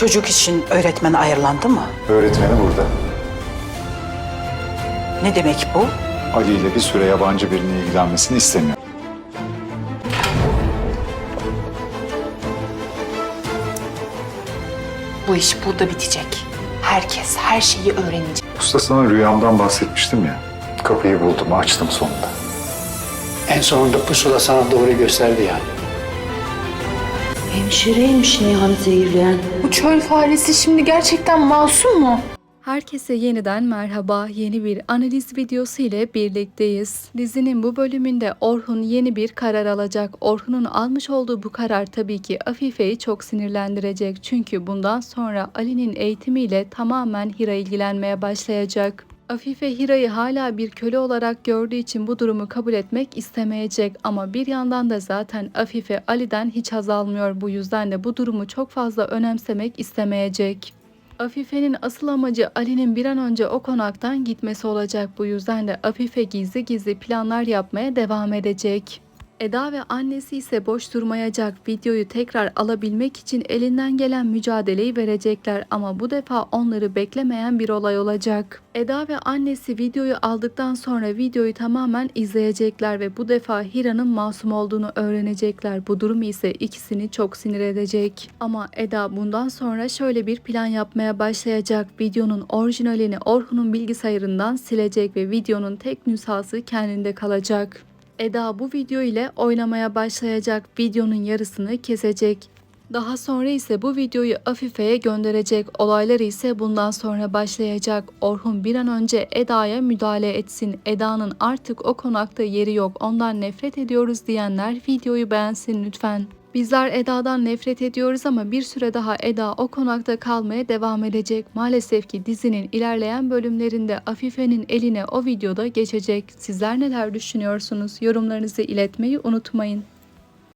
Çocuk için öğretmen ayarlandı mı? Öğretmeni burada. Ne demek bu? Ali ile bir süre yabancı birinin ilgilenmesini istemiyor. Bu iş burada bitecek. Herkes her şeyi öğrenecek. Usta sana rüyamdan bahsetmiştim ya. Kapıyı buldum, açtım sonunda. En sonunda pusula sana doğru gösterdi yani. Hemşireymiş Nihan zehirleyen. Bu çöl faresi şimdi gerçekten masum mu? Herkese yeniden merhaba. Yeni bir analiz videosu ile birlikteyiz. Dizinin bu bölümünde Orhun yeni bir karar alacak. Orhun'un almış olduğu bu karar tabii ki Afife'yi çok sinirlendirecek. Çünkü bundan sonra Ali'nin eğitimiyle tamamen Hira ilgilenmeye başlayacak. Afife Hira'yı hala bir köle olarak gördüğü için bu durumu kabul etmek istemeyecek ama bir yandan da zaten Afife Ali'den hiç haz almıyor. Bu yüzden de bu durumu çok fazla önemsemek istemeyecek. Afife'nin asıl amacı Ali'nin bir an önce o konaktan gitmesi olacak. Bu yüzden de Afife gizli gizli planlar yapmaya devam edecek. Eda ve annesi ise boş durmayacak. Videoyu tekrar alabilmek için elinden gelen mücadeleyi verecekler ama bu defa onları beklemeyen bir olay olacak. Eda ve annesi videoyu aldıktan sonra videoyu tamamen izleyecekler ve bu defa Hira'nın masum olduğunu öğrenecekler. Bu durum ise ikisini çok sinir edecek. Ama Eda bundan sonra şöyle bir plan yapmaya başlayacak. Videonun orijinalini Orhun'un bilgisayarından silecek ve videonun tek nüshası kendinde kalacak. Eda bu video ile oynamaya başlayacak. Videonun yarısını kesecek. Daha sonra ise bu videoyu Afife'ye gönderecek. Olaylar ise bundan sonra başlayacak. Orhun bir an önce Eda'ya müdahale etsin. Eda'nın artık o konakta yeri yok. Ondan nefret ediyoruz diyenler videoyu beğensin lütfen. Bizler Eda'dan nefret ediyoruz ama bir süre daha Eda o konakta kalmaya devam edecek. Maalesef ki dizinin ilerleyen bölümlerinde Afife'nin eline o videoda geçecek. Sizler neler düşünüyorsunuz? Yorumlarınızı iletmeyi unutmayın.